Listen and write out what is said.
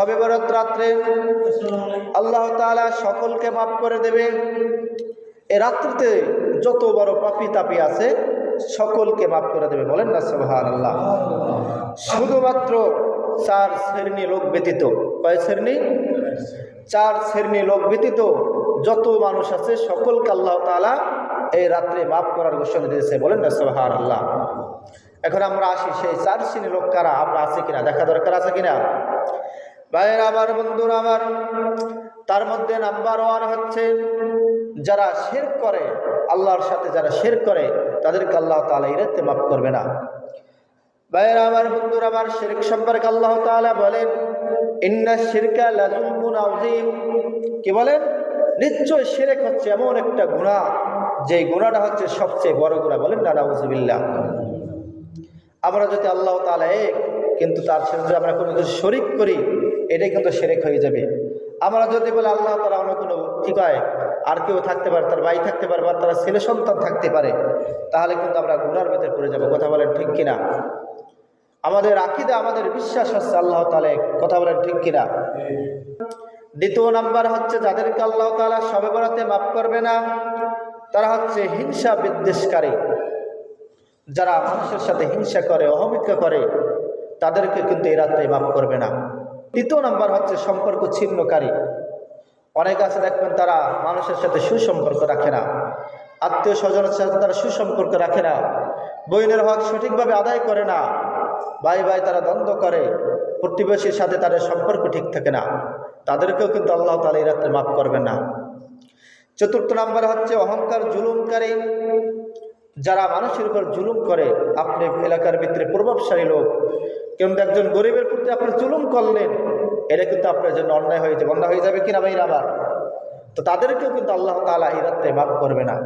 হবে বরত রাত্রে। আল্লাহ তাআলা সকলকে মাফ করে দেবে। এ রাত্রিতে যত বড় পাপি তাপি আছে, সকলকে মাফ করে দেবে। বলেন না সোহার আল্লাহ শুধুমাত্র চার শ্রেণি লোক ব্যতীত, কয় শ্রেণি? চার শ্রেণি লোক ব্যতীত যত মানুষ আছে, সকলকে আল্লাহ তাআলা এই রাত্রে মাফ করার ঘোষণা দিয়েছে। বলেন না সোহার আল্লাহ এখন আমরা আসি, সেই চার শ্রেণি লোক কারা? আমরা আছি কিনা? দেখা দরকার আছে কিনা? ভাইয়ের আমার, বন্ধুরা আমার, তার মধ্যে নাম্বার ওয়ান হচ্ছে যারা শের করে, আল্লাহর সাথে যারা শের করে, তাদেরকে আল্লাহ তালা ইরাতে মাফ করবে না। ভাইয়ের আমার, বন্ধুরা আমার শিরক সম্পর্কে আল্লাহ তাআলা বলেন, ইন্না শিরকা লাজুলমুন আযীম। কি বলেন? নিশ্চয় শিরক হচ্ছে এমন একটা গুনাহ যে গুনাহটা হচ্ছে সবচেয়ে বড় গুনাহ। বলেন না, নাউজুবিল্লাহ। আমরা যদি আল্লাহ তাআলা এক কিন্তু তার সাথে যদি আমরা কোনো কিছু শরিক করি, এটাই কিন্তু সেরেক হয়ে যাবে। আমরা যদি বলে, আল্লাহ তারা অন্য কোনো কি কয় আর কেউ থাকতে পারে, তার ভাই থাকতে পারে বা তারা ছেলে সন্তান থাকতে পারে, তাহলে কিন্তু আমরা গুনার ভিতরে পড়ে যাব। কথা বলেন ঠিক কিনা? আমাদের আকিদা, আমাদের বিশ্বাস হচ্ছে আল্লাহ তালে কথা বলেন ঠিক কিনা? দ্বিতীয় নাম্বার হচ্ছে, যাদেরকে আল্লাহ তালা সবে বরাতে মাফ করবে না, তারা হচ্ছে হিংসা বিদ্বেষকারী। যারা মানুষের সাথে হিংসা করে, অহমিকা করে তাদেরকে কিন্তু এই রাত্রে মাফ করবে না। তৃতীয় নাম্বার হচ্ছে সম্পর্ক ছিন্নকারী। অনেক আছে দেখবেন তারা মানুষের সাথে সুসম্পর্ক রাখে না। আত্মীয় স্বজনের সাথে তারা সুসম্পর্ক রাখে না। বইনের হক সঠিকভাবে আদায় করে না। ভাই ভাই তারা দ্বন্দ্ব করে। প্রতিবেশীর সাথে তাদের সম্পর্ক ঠিক থাকে না। তাদেরকেও কিন্তু আল্লাহ তালা এই রাত্রে মাফ করবেন না। চতুর্থ নাম্বার হচ্ছে অহংকার জুলুমকারী। যারা মানুষের উপর জুলুম করে, আপনি এলাকার ভিতরে প্রভাবশালী লোক কিন্তু একজন গরিবের প্রতি আপনি জুলুম করলেন, এটা কিন্তু আপনার জন্য অন্যায় হয়েছে অন্যায় হয়ে যাবে কিনা ভাই আবার তো তাদেরকেও কিন্তু আল্লাহ তালা এই রাত্রে মাফ করবে না।